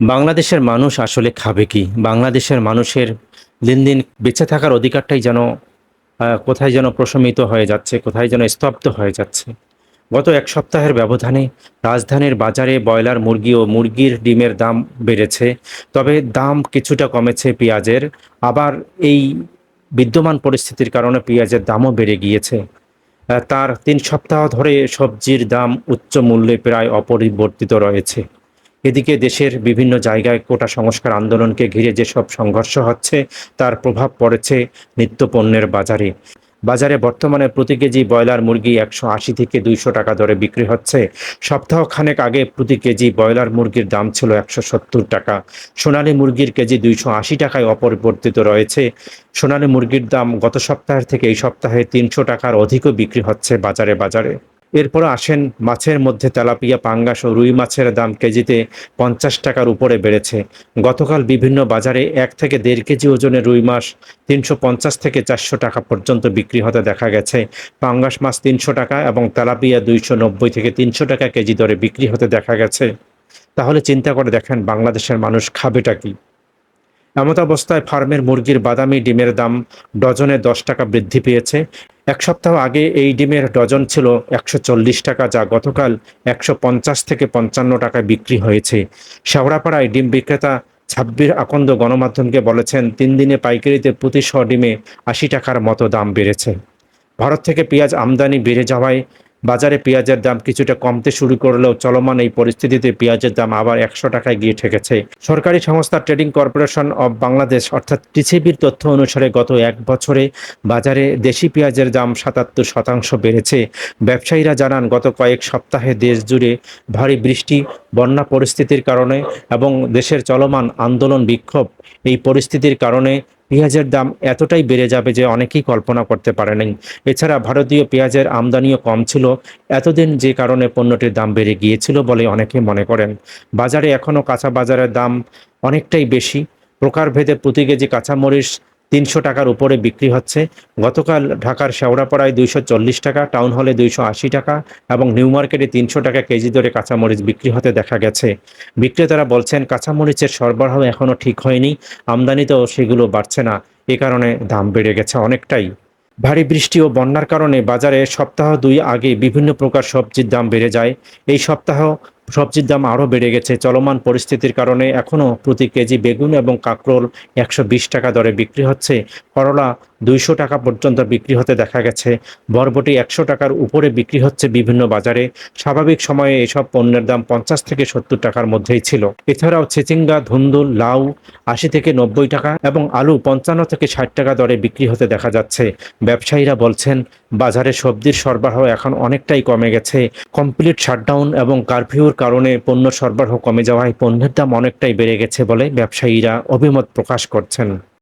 বাংলাদেশের মানুষ আসলে খাবে কি? বাংলাদেশের মানুষের দিন দিন বেঁচে থাকার অধিকারটাই যেন কোথায় যেন প্রশমিত হয়ে যাচ্ছে, কোথায় যেন স্তব্ধ হয়ে যাচ্ছে। গত এক সপ্তাহের ব্যবধানে রাজধানীর বাজারে ব্রয়লার মুরগি ও মুরগির ডিমের দাম বেড়েছে, তবে দাম কিছুটা কমেছে পেঁয়াজের। আবার এই বিদ্যমান পরিস্থিতির কারণে পেঁয়াজের দামও বেড়ে গিয়েছে। তার তিন সপ্তাহ ধরে সবজির দাম উচ্চ মূল্যে প্রায় অপরিবর্তিত রয়েছে। এদিকে দেশের বিভিন্ন জায়গায় কোটা সংস্কার আন্দোলনকে ঘিরে যেসব সংঘর্ষ হচ্ছে, তার প্রভাব পড়েছে নিত্যপণ্যের বাজারে। বাজারে বর্তমানে প্রতি কেজি ব্রয়লার মুরগি একশো আশি থেকে দুইশো টাকা দরে বিক্রি হচ্ছে। সপ্তাহ খানেক আগে প্রতি কেজি ব্রয়লার মুরগির দাম ছিল একশো সত্তর টাকা। সোনালী মুরগির কেজি দুইশো আশি টাকায় অপরিবর্তিত রয়েছে। সোনালী মুরগির দাম গত সপ্তাহের থেকে এই সপ্তাহে তিনশো টাকার অধিকও বিক্রি হচ্ছে বাজারে বাজারে। এরপর আসেন মাছের মধ্যে তেলাপিয়া, পাঙ্গাস ও রুই মাছের দাম কেজিতে পঞ্চাশ টাকার উপরে বেড়েছে। গতকাল বিভিন্ন বাজারে এক থেকে দেড় কেজি ওজনের রুই মাছ তিনশো পঞ্চাশ থেকে চারশো টাকা পর্যন্ত বিক্রি হতে দেখা গেছে। পাঙ্গাস মাছ তিনশো টাকা এবং তেলাপিয়া দুইশো নব্বই থেকে তিনশো টাকা কেজি দরে বিক্রি হতে দেখা গেছে। তাহলে চিন্তা করে দেখেন বাংলাদেশের মানুষ খাবেটা কি? এমত অবস্থায় ফার্মের মুরগির বাদামি ডিমের দাম ডজনে দশ টাকা বৃদ্ধি পেয়েছে। এক সপ্তাহ আগে এই ডিমের ডজন ছিল একশো চল্লিশ টাকা, যা গতকাল একশো পঞ্চাশ থেকে পঞ্চান্ন টাকায় বিক্রি হয়েছে। শেওড়াপাড়ায় ডিম বিক্রেতা ছাব্বির আকন্দ গণমাধ্যমকে বলেছেন, তিন দিনে পাইকারিতে প্রতি শ ডিমে আশি টাকার মতো দাম বেড়েছে। ভারত থেকে পেঁয়াজ আমদানি বেড়ে যাওয়ায় বাজারে পেঁয়াজের দাম কিছুটা কমতে শুরু করলেও চলমান এই পরিস্থিতিতে পেঁয়াজের দাম আবার একশো টাকায় গিয়ে ঠেকেছে। সরকারি সংস্থা ট্রেডিং কর্পোরেশন অব বাংলাদেশ, অর্থাৎ টিসিবির তথ্য অনুসারে গত এক বছরে বাজারে দেশি পেঁয়াজের দাম সাতাত্তর শতাংশ বেড়েছে। ব্যবসায়ীরা জানান, গত কয়েক সপ্তাহে দেশ জুড়ে ভারী বৃষ্টি, বন্যা পরিস্থিতির কারণে এবং দেশের চলমান আন্দোলন বিক্ষোভ এই পরিস্থিতির কারণে পেঁয়াজের দাম এতটাই বেড়ে যাবে যে অনেকেই কল্পনা করতে পারেনি এছাড়া ভারতীয় পেঁয়াজের আমদানিও কম ছিল। এতদিন যে কারণে পণ্যটির দাম বেড়ে গিয়েছিল বলে অনেকে মনে করেন। বাজারে এখনও কাঁচা বাজারের দাম অনেকটাই বেশি। প্রকারভেদে প্রতি কেজি কাঁচামরিচ তিনশো টাকার উপরে বিক্রি হচ্ছে। গতকাল ঢাকার শেওড়াপাড়ায় দুইশো চল্লিশ টাকা, টাউন হলে দুইশো আশি টাকা এবং নিউ মার্কেটে তিনশো টাকা কেজি দরে কাঁচামরিচ বিক্রি হতে দেখা গেছে। বিক্রেতারা বলছেন, কাঁচামরিচের সরবরাহ এখনও ঠিক হয়নি আমদানিতেও সেগুলো বাড়ছে না, এ কারণে দাম বেড়ে গেছে অনেকটাই। ভারী বৃষ্টি ও বন্যার কারণে বাজারে সপ্তাহ দুই আগে বিভিন্ন প্রকার সবজির দাম বেড়ে যায়। এই সপ্তাহ সবজির দাম আরও বেড়ে গেছে। চলমান পরিস্থিতির কারণে এখনও প্রতি কেজি বেগুন এবং কাঁকরোল একশো বিশ টাকা দরে বিক্রি হচ্ছে। করলা দুইশো টাকা পর্যন্ত বিক্রি হতে দেখা গেছে। বরবটি একশো টাকার উপরে বিক্রি হচ্ছে বিভিন্ন বাজারে। স্বাভাবিক সময়ে এসব পণ্যের দাম পঞ্চাশ থেকে সত্তর টাকার মধ্যেই ছিল। এছাড়াও ছেচিঙ্গা ধুন্দুল, লাউ আশি থেকে নব্বই টাকা এবং আলু পঞ্চান্ন থেকে ষাট টাকা দরে বিক্রি হতে দেখা যাচ্ছে। ব্যবসায়ীরা বলছেন, বাজারে সবজির সরবরাহ এখন অনেকটাই কমে গেছে। কমপ্লিট শাটডাউন এবং কারফিউর কারণে পণ্য সরবরাহ কমে যাওয়ায় পণ্যের দাম অনেকটাই বেড়ে গেছে বলে ব্যবসায়ীরা অভিমত প্রকাশ করছেন।